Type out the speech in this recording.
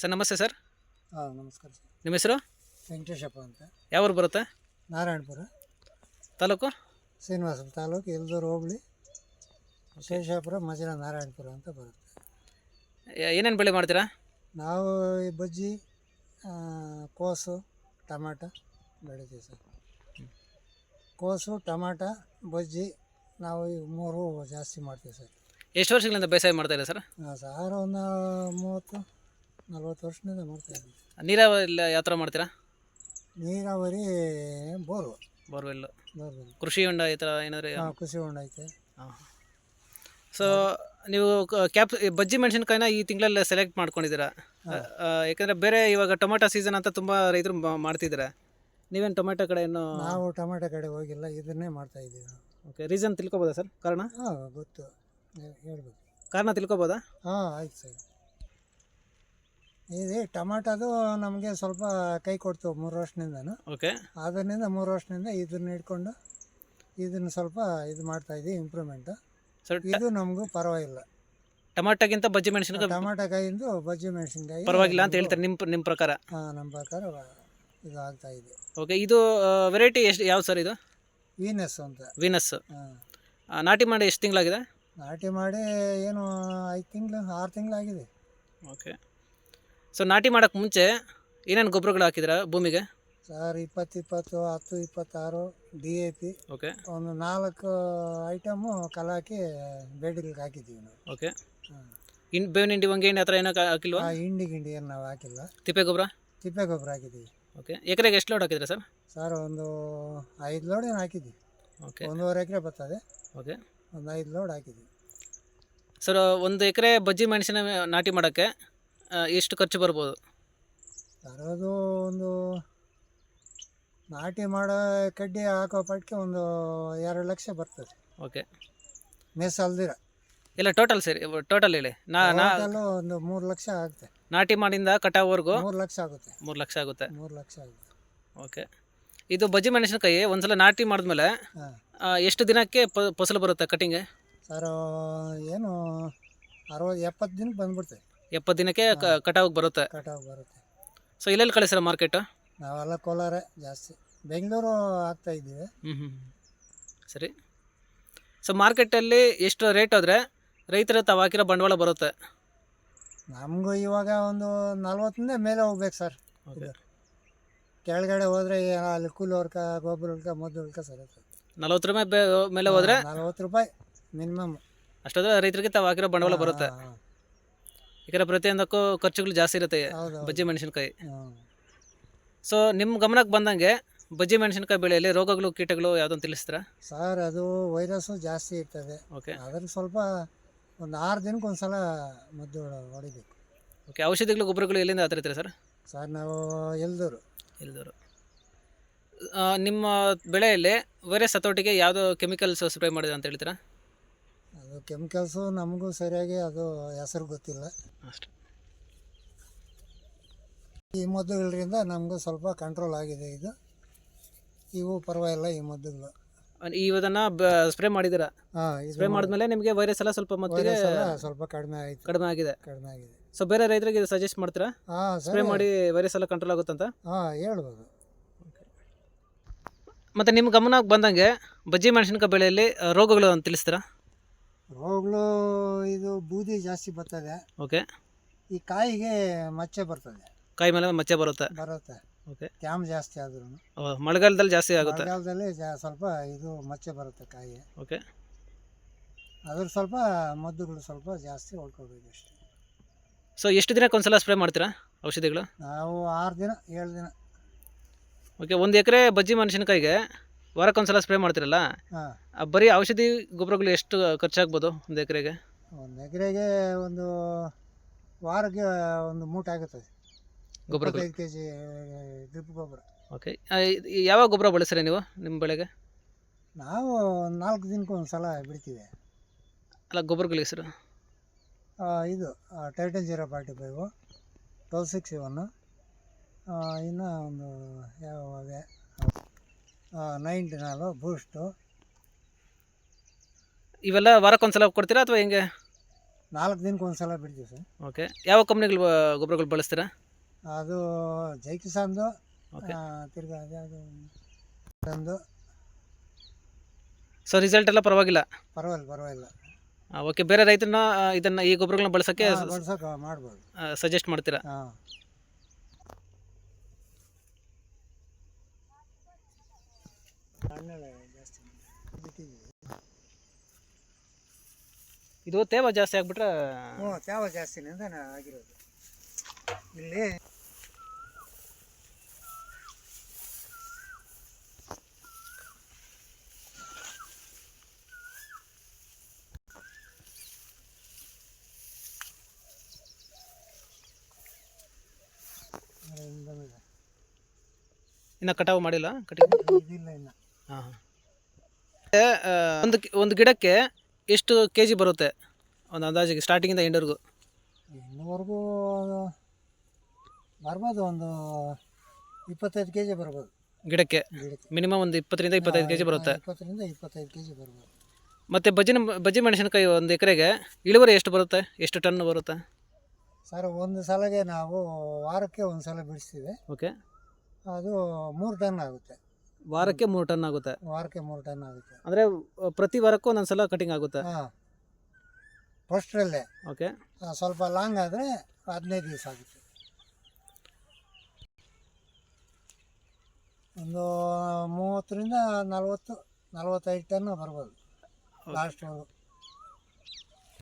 Sir ನಮಸ್ತೆ sir. ಹಾಂ ನಮಸ್ಕಾರ ಸರ್. ನಿಮ್ಮ ಹೆಸರು? ವೆಂಕಟೇಶಪ್ಪ ಅಂತ. ಯಾವ ಊರು ಬರುತ್ತೆ? ನಾರಾಯಣಪುರ. ತಾಲೂಕು? ಶ್ರೀನಿವಾಸ ತಾಲೂಕು ಎಲ್ದೂರು ಹೋಬಳಿ. ಶೇಷಾಪುರ ಮಜಿರ ನಾರಾಯಣಪುರ ಅಂತ ಬರುತ್ತೆ. ಏನೇನು ಬೆಳೆ ಮಾಡ್ತೀರಾ? ನಾವು ಈ ಬಜ್ಜಿ ಆ, ಕೋಸು ಟಮಾಟ ಬೆಳಿತೀವಿ ಸರ್. ಕೋಸು ಟಮಾಟ ಬಜ್ಜಿ ನಾವು ಈ ಮೂರು ಜಾಸ್ತಿ ಮಾಡ್ತೀವಿ ಸರ್. ಎಷ್ಟು ವರ್ಷಗಳಿಂದ ಬೇಸಾಯ ಮಾಡ್ತಾ ಇಲ್ಲ ಸರ್? ಹಾಂ ಸರ್ ಆರು ಒಂದು ಮೂವತ್ತು ನಲ್ವತ್ತು ವರ್ಷದಿಂದ ಮಾಡ್ತಾಯಿದ್ದೀವಿ ನೀರಾವರಿ ಯಾವ ಥರ ಮಾಡ್ತೀರಾ? ನೀರಾವರಿ ಬೋರು ಬೋರ್ವೆಲ್. ಬೋರ್ವೆಲ್. ಕೃಷಿ ಹೊಂಡ ಈ ಥರ ಏನಾದರೂ ಹಾಂ ಕೃಷಿ ಹೊಂಡ ಐತೆ. ಸೊ ನೀವು ಕ್ಯಾಪ್ ಬಜ್ಜಿ ಮೆಣಸಿನ್ಕಾಯಿನ ಈ ತಿಂಗಳಲ್ಲಿ ಸೆಲೆಕ್ಟ್ ಮಾಡ್ಕೊಂಡಿದ್ದೀರಾ? ಯಾಕಂದರೆ ಬೇರೆ ಇವಾಗ ಟೊಮೆಟೊ ಸೀಸನ್ ಅಂತ ತುಂಬ ರೈತರು ಮಾಡ್ತಿದ್ದಾರೆ. ನೀವೇನು ಟೊಮೆಟೊ ಕಡೆ ಏನು ನಾವು ಟೊಮೆಟೊ ಕಡೆ ಹೋಗಿಲ್ಲ ಇದನ್ನೇ ಮಾಡ್ತಾ ಇದ್ದೀವಿ ನಾವು. ಓಕೆ ರೀಸನ್ ತಿಳ್ಕೊಬೋದಾ ಸರ್? ಕಾರಣ? ಹಾಂ ಗೊತ್ತು. ಹೇಳ್ಬೇಕು. ಕಾರಣ ತಿಳ್ಕೊಬೋದಾ? ಹಾಂ ಆಯ್ತು ಸರ್. ಇದು ಟೊಮಾಟೋದು ನಮಗೆ ಸ್ವಲ್ಪ ಕೈ ಕೊಡ್ತು ಮೂರು ವರ್ಷದಿಂದನು. ಓಕೆ. ಅದರಿಂದ ಮೂರು ವರ್ಷದಿಂದ ಇದನ್ನ ಇಟ್ಕೊಂಡು ಇದನ್ನ ಸ್ವಲ್ಪ ಇದು ಮಾಡ್ತಾ ಇದ್ದೀವಿ ಇಂಪ್ರೂವ್ಮೆಂಟು ಸರ್ ಇದು ನಮಗೂ ಪರವಾಗಿಲ್ಲ. ಟೊಮಾಟೋಗಿಂತ ಬಜ್ಜಿ ಮೆಣಸಿನಕಾಯಿ ಟಮಾಟೋ ಕಾಯಿಂದ ಬಜ್ಜಿ ಮೆಣಸಿನಕಾಯಿ ಪರವಾಗಿಲ್ಲ ಅಂತ ಹೇಳ್ತಾರೆ ನಿಮ್ಮ ನಿಮ್ಮ ಪ್ರಕಾರ? ಹಾಂ ನಮ್ಮ ಪ್ರಕಾರ ಇದು ಆಗ್ತಾ ಇದೆ. ಓಕೆ ಇದು ವೆರೈಟಿ ಎಷ್ಟು ಯಾವ ಸರ್ ಇದು? ವೀನಸ್ ಅಂತ. ವೀನಸ್ ಹಾಂ. ನಾಟಿ ಮಾಡಿ ಎಷ್ಟು ತಿಂಗಳಾಗಿದೆ? ನಾಟಿ ಮಾಡಿ ಏನು ಐದು ತಿಂಗಳು ಆರು ತಿಂಗಳಾಗಿದೆ. ಓಕೆ. ಸೊ ನಾಟಿ ಮಾಡೋಕ್ಕೆ ಮುಂಚೆ ಏನೇನು ಗೊಬ್ಬರಗಳು ಹಾಕಿದ್ರ ಭೂಮಿಗೆ? ಸರ್ ಇಪ್ಪತ್ತು ಇಪ್ಪತ್ತು ಹತ್ತು ಇಪ್ಪತ್ತಾರು ಡಿ ಎ ಪಿ. ಓಕೆ ಒಂದು ನಾಲ್ಕು ಐಟಮು ಕಲಾಕಿ ಬೇಡಿಗೆ ಹಾಕಿದ್ದೀವಿ ನಾವು. ಓಕೆ ಹಾಂ. ಇನ್ ಬೇವಿನ ಹಿಂಡಿ ಒಂಗೆ ಹಿಂಡಿ ಆ ಥರ ಏನೋ ಹಾಕಿಲ್ವಾ? ಆ ಹಿಂಡಿ ಗಿಂಡಿ ಏನು ನಾವು ಹಾಕಿಲ್ಲ. ತಿಪ್ಪೆ ಗೊಬ್ಬರ? ತಿಪ್ಪೆ ಗೊಬ್ಬರ ಹಾಕಿದ್ದೀವಿ. ಓಕೆ ಎಕರೆಗೆ ಎಷ್ಟು ಲೋಡ್ ಹಾಕಿದ್ರೆ ಸರ್? ಸರ್ ಒಂದು ಐದು ಲೋಡ್ ಏನು ಹಾಕಿದ್ದೀವಿ. ಓಕೆ ಒಂದೂವರೆ ಎಕರೆ ಬರ್ತದೆ. ಓಕೆ ಒಂದು ಐದು ಲೋಡ್ ಹಾಕಿದ್ದೀವಿ. ಸರ್ ಒಂದು ಎಕರೆ ಬಜ್ಜಿ ಮೆಣಸಿನ ನಾಟಿ ಮಾಡೋಕ್ಕೆ ಎಷ್ಟು ಖರ್ಚು ಬರ್ಬೋದು? ತರೋದು ಒಂದು ನಾಟಿ ಮಾಡೋ ಕಡ್ಡಿ ಹಾಕೋ ಪಟ್ಟಿಗೆ ಒಂದು ಎರಡು ಲಕ್ಷ ಬರ್ತದೆ. ಓಕೆ. ಮೆಸ್ ಅಲ್ದಿರ. ಇಲ್ಲ ಟೋಟಲ್ ಸರಿ ಟೋಟಲ್ ಹೇಳಿ. ನಾ ನಾ ಒಂದು ಮೂರು ಲಕ್ಷ ಆಗುತ್ತೆ. ನಾಟಿ ಮಾಡಿಂದ ಕಟಾವ್ವರೆಗೂ ಮೂರು ಲಕ್ಷ ಆಗುತ್ತೆ. ಮೂರು ಲಕ್ಷ ಆಗುತ್ತೆ. ಮೂರು ಲಕ್ಷ ಆಗುತ್ತೆ. ಓಕೆ. ಇದು ಬಜ್ಜಿ ಮೆಣಸಿನಕಾಯಿ ಒಂದ್ಸಲ ನಾಟಿ ಮಾಡಿದ್ಮೇಲೆ ಹಾಂ. ಆ, ಎಷ್ಟು ದಿನಕ್ಕೆ ಪ ಫಸಲು ಬರುತ್ತೆ ಕಟಿಂಗ್? ಸರ್ ಏನು ಅರವತ್ತು ಎಪ್ಪತ್ತು ದಿನಕ್ಕೆ ಬಂದ್ಬಿಡ್ತೇವೆ ಎಪ್ಪತ್ತು ದಿನಕ್ಕೆ ಕಟಾವಿಗೆ ಬರುತ್ತೆ. ಕಟಾವಿಗೆ ಬರುತ್ತೆ. ಸೊ ಇಲ್ಲೆಲ್ಲಿ ಕಳಿಸ್ರ ಮಾರ್ಕೆಟ್? ನಾವೆಲ್ಲ ಕೋಲಾರ ಜಾಸ್ತಿ. ಬೆಂಗಳೂರು ಆಗ್ತಾ ಇದ್ದೀವಿ. ಹ್ಞೂ ಹ್ಞೂ ಸರಿ. ಸೊ ಮಾರ್ಕೆಟಲ್ಲಿ ಎಷ್ಟು ರೇಟ್ ಆದರೆ ರೈತರ ತಾವು ಹಾಕಿರೋ ಬಂಡವಾಳ ಬರುತ್ತೆ? ನಮಗೂ ಇವಾಗ ಒಂದು ನಲ್ವತ್ತಿಂದ ಮೇಲೆ ಹೋಗ್ಬೇಕು ಸರ್. ಇದು. ಕೆಳಗಡೆ ಹೋದರೆ ಅಲ್ಲಿ ಕೂಲಿ ವರ್ಕ ಗೊಬ್ಬರ ವರ್ಕ ಮದ್ದು ವರ್ಕ ಸರ್ ನಲ್ವತ್ತು ರೂಪಾಯಿ ಬೇ ಮೇಲೆ ಹೋದರೆ ನಲ್ವತ್ತು ರೂಪಾಯಿ ಮಿನಿಮಮ್. ಅಷ್ಟೋದ್ರೆ ರೈತರಿಗೆ ತಾವು ಹಾಕಿರೋ ಬಂಡವಾಳ ಬರುತ್ತೆ. ಯಾಕಂದರೆ ಪ್ರತಿಯೊಂದಕ್ಕೂ ಖರ್ಚುಗಳು ಜಾಸ್ತಿ ಇರುತ್ತೆ ಹೌದು ಬಜ್ಜಿ ಮೆಣಸಿನ್ಕಾಯಿ. ಸೊ ನಿಮ್ಮ ಗಮನಕ್ಕೆ ಬಂದಂಗೆ ಬಜ್ಜಿ ಮೆಣಸಿನ್ಕಾಯಿ ಬೆಳೆಯಲ್ಲಿ ರೋಗಗಳು ಕೀಟಗಳು ಯಾವುದನ್ನು ತಿಳಿಸ್ತೀರಾ? ಸರ್ ಅದು ವೈರಸ್ಸು ಜಾಸ್ತಿ ಇರ್ತದೆ. ಓಕೆ ಅದ್ರ ಸ್ವಲ್ಪ ಒಂದು ಆರು ದಿನಕ್ಕೆ ಒಂದು ಸಲ ಮದ್ದು ಹೊಡಿಬೇಕು. ಓಕೆ ಔಷಧಿಗಳು ಗೊಬ್ಬರಗಳು ಎಲ್ಲಿಂದ ತರ್ತೀರಾ ಸರ್ ಸರ್ ನಾವು ಎಲ್ದೂರು. ಎಲ್ದೂರು. ನಿಮ್ಮ ಬೆಳೆಯಲ್ಲಿ ವೈರಸ್ ಹತೋಟಿಗೆ ಯಾವುದೋ ಕೆಮಿಕಲ್ಸ್ ಸ್ಪ್ರೇ ಮಾಡಿದೆ ಅಂತ ಹೇಳ್ತೀರಾ ಕೆಮಿಕಲ್ಸು ನಮಗೂ ಸರಿಯಾಗಿ ಅದು ಹೆಸರು ಗೊತ್ತಿಲ್ಲ. ಅಷ್ಟೇ. ಈ ಮದ್ದುಗಳಿಂದ ನಮಗೂ ಸ್ವಲ್ಪ ಕಂಟ್ರೋಲ್ ಆಗಿದೆ ಇದು. ಇವು ಪರವಾಗಿಲ್ಲ ಈ ಮದ್ದುಗಳು ಇವದನ್ನ ಸ್ಪ್ರೇ ಮಾಡಿದಿರ ಹಾಂ ಸ್ಪ್ರೇ ಮಾಡಿದ್ಮೇಲೆ ನಿಮಗೆ ವೈರಸ್ ಎಲ್ಲ ಸ್ವಲ್ಪ ಮಟ್ಟಿಗೆ ಸ್ವಲ್ಪ ಕಡಿಮೆ ಆಯಿತು. ಕಡಿಮೆ ಆಗಿದೆ. ಕಡಿಮೆ ಆಗಿದೆ. ಸೊ ಬೇರೆ ರೈತರಿಗೆ ಸಜೆಸ್ಟ್ ಮಾಡ್ತೀರಾ? ಹಾಂ ಸ್ಪ್ರೇ ಮಾಡಿ ವೈರಸ್ ಎಲ್ಲ ಕಂಟ್ರೋಲ್ ಆಗುತ್ತಂತ? ಹಾಂ ಹೇಳ್ಬೋದು. ಮತ್ತು ನಿಮ್ಮ ಗಮನಕ್ಕೆ ಬಂದಂಗೆ ಬಜ್ಜಿ ಮೆಣಸಿನಕಾಯಿ ಬೆಳೆಯಲ್ಲಿ ರೋಗಗಳು ಅಂತ ತಿಳಿಸ್ತೀರಾ? ರೋಗಗಳು ಇದು ಬೂದಿ ಜಾಸ್ತಿ ಬರ್ತದೆ. ಓಕೆ. ಈ ಕಾಯಿಗೆ ಮಚ್ಚೆ ಬರ್ತದೆ. ಕಾಯಿ ಮೇಲೆ ಮಚ್ಚೆ ಬರುತ್ತೆ. ಬರುತ್ತೆ. ಓಕೆ. ಕ್ಯಾಮ್ ಜಾಸ್ತಿ ಆದ್ರೂ. ಮಳೆಗಾಲದಲ್ಲಿ ಜಾಸ್ತಿ ಆಗುತ್ತೆ. ಮಳೆಗಾಲದಲ್ಲಿ ಜಾ- ಸ್ವಲ್ಪ ಇದು ಮಚ್ಚೆ ಬರುತ್ತೆ ಕಾಯಿ. ಓಕೆ. ಅದ್ರ ಸ್ವಲ್ಪ ಮದ್ದುಗಳು ಸ್ವಲ್ಪ ಜಾಸ್ತಿ ಹೊಡ್ಕೋಬೇಕು ಅಷ್ಟೇ. ಸೊ ಎಷ್ಟು ದಿನಕ್ಕೆ ಒಂದ್ಸಲ ಸ್ಪ್ರೇ ಮಾಡ್ತೀರಾ ಔಷಧಿಗಳು? ನಾವು ಆರು ದಿನ ಏಳು ದಿನ. ಓಕೆ ಒಂದು ಎಕರೆ ಬಜ್ಜಿ ಮೆಣಸಿನಕಾಯಿಗೆ ವಾರಕ್ಕೊಂದ್ಸಲ ಸ್ಪ್ರೇ ಮಾಡ್ತೀರಲ್ಲ? ಆ ಬರೀ ಔಷಧಿ ಗೊಬ್ಬರಗಳು ಎಷ್ಟು ಖರ್ಚಾಗ್ಬೋದು ಒಂದು ಎಕರೆಗೆ? ಒಂದು ಎಕರೆಗೆ ಒಂದು ವಾರಕ್ಕೆ ಒಂದು ಮೂಟೆ ಆಗುತ್ತದೆ ಗೊಬ್ಬರ ಇಪ್ಪತ್ತೈದು ಕೆ ಜಿ ಡ್ರಿಪ್ ಗೊಬ್ಬರ ಓಕೆ ಯಾವ ಗೊಬ್ಬರ ಬಳಸ್ರಿ ನೀವು ನಿಮ್ಮ ಬೆಳೆಗೆ? ನಾವು ಒಂದು ನಾಲ್ಕು ದಿನಕ್ಕೆ ಒಂದು ಸಲ ಬಿಡ್ತೀವಿ. ಅಲ್ಲ ಗೊಬ್ಬರಗಳಿಗೆ ಸರ್ ಆ, ಇದು Titan zero forty five twelve six one ಇನ್ನು ಒಂದು ನೈಂಟಿ ನಾಲು ಬೂಸ್ಟು ಇವೆಲ್ಲ ವಾರಕ್ಕೊಂದ್ಸಲ ಕೊಡ್ತೀರಾ ಅಥವಾ ಹೆಂಗೆ? ನಾಲ್ಕು ದಿನಕ್ಕೆ ಒಂದು ಸಲ ಬಿಡ್ತೀವಿ ಸರ್. ಓಕೆ ಯಾವ ಕಂಪ್ನಿಗಳು ಗೊಬ್ಬರಗಳು ಬಳಸ್ತೀರಾ? ಅದು ಜೈ ಕಿಸಾನ್ದು ಆ, ತಿರ್ಗಾ ಅದ್ಯಾವುದು ಒಂದು ಸೊ ರಿಸಲ್ಟ್ ಎಲ್ಲ ಪರವಾಗಿಲ್ಲ? ಪರವಾಗಿಲ್ಲ ಪರವಾಗಿಲ್ಲ. ಓಕೆ ಬೇರೆ ರೈತರನ್ನ ಇದನ್ನು ಇದನ್ನ ಈ ಗೊಬ್ಬರಗಳನ್ನ ಬಳಸೋಕ್ಕೆ ಬಳಸೋಕೆ ಮಾಡ್ಬೋದು. ಸಜೆಸ್ಟ್ ಮಾಡ್ತೀರಾ? ಹಾಂ. ಜಾಸ್ತಿ ಬಿಟ್ಟಿದ್ದೀವಿ. ಇದು ತೇವ ಜಾಸ್ತಿ ಆಗ್ಬಿಟ್ರೆ ಹ್ಞೂ ತ್ಯಾವ ಜಾಸ್ತಿನಿಂದ ನಾ ಆಗಿರೋದು. ಇಲ್ಲಿ ಇನ್ನ ಕಟಾವು ಮಾಡಿಲ್ಲ? ಕಟಿಂಗ್ ಇದಿಲ್ಲ ಇನ್ನು. ಒಂದು ಒಂದು ಗಿಡಕ್ಕೆ ಎಷ್ಟು ಕೆ ಜಿ ಬರುತ್ತೆ? ಒಂದು ಅಂದಾಜಿಗೆ ಸ್ಟಾರ್ಟಿಂಗಿಂದ ಎಂಡ್ವರೆಗೂ ಇನ್ನೂವರೆಗೂ ಬರ್ಬೋದು ಒಂದು ಇಪ್ಪತ್ತೈದು ಕೆ ಜಿ ಬರ್ಬೋದು. ಗಿಡಕ್ಕೆ? ಗಿಡಕ್ಕೆ. ಮಿನಿಮಮ್ ಒಂದು ಇಪ್ಪತ್ತರಿಂದ ಇಪ್ಪತ್ತೈದು ಕೆ ಜಿ ಬರುತ್ತೆ ಇಪ್ಪತ್ತರಿಂದ ಇಪ್ಪತ್ತೈದು ಕೆ ಜಿ ಬರ್ಬೋದು. ಮತ್ತು ಬಜ್ಜಿನ ಬಜ್ಜಿ ಮೆಣಸಿನಕಾಯಿ ಒಂದು ಎಕರೆಗೆ ಇಳುವರಿ ಎಷ್ಟು ಬರುತ್ತೆ? ಎಷ್ಟು ಟನ್ ಬರುತ್ತೆ? ಸರ್ ಒಂದು ಸಲಗೆ ನಾವು ವಾರಕ್ಕೆ ಒಂದು ಸಲ ಬಿಡಿಸ್ತೀವಿ. ಓಕೆ ಅದು ಮೂರು ಟನ್ ಆಗುತ್ತೆ. ವಾರಕ್ಕೆ ಮೂರು ಟನ್ ಆಗುತ್ತೆ. ವಾರಕ್ಕೆ ಮೂರು ಟನ್ ಆಗುತ್ತೆ. ಅಂದರೆ ಪ್ರತಿ ವಾರಕ್ಕೂ ಒಂದೊಂದು ಸಲ ಕಟಿಂಗ್ ಆಗುತ್ತೆ. ಹಾಂ. ಫಸ್ಟ್ರಲ್ಲೇ. ಓಕೆ. ಸ್ವಲ್ಪ ಲಾಂಗ್ ಆದರೆ ಹದಿನೈದು ದಿವಸ ಆಗುತ್ತೆ. ಒಂದು ಮೂವತ್ತರಿಂದ ನಲ್ವತ್ತು ನಲವತ್ತೈದು ಟನ್ ಬರ್ಬೋದು. ಲಾಸ್ಟ್ವರೆಗೂ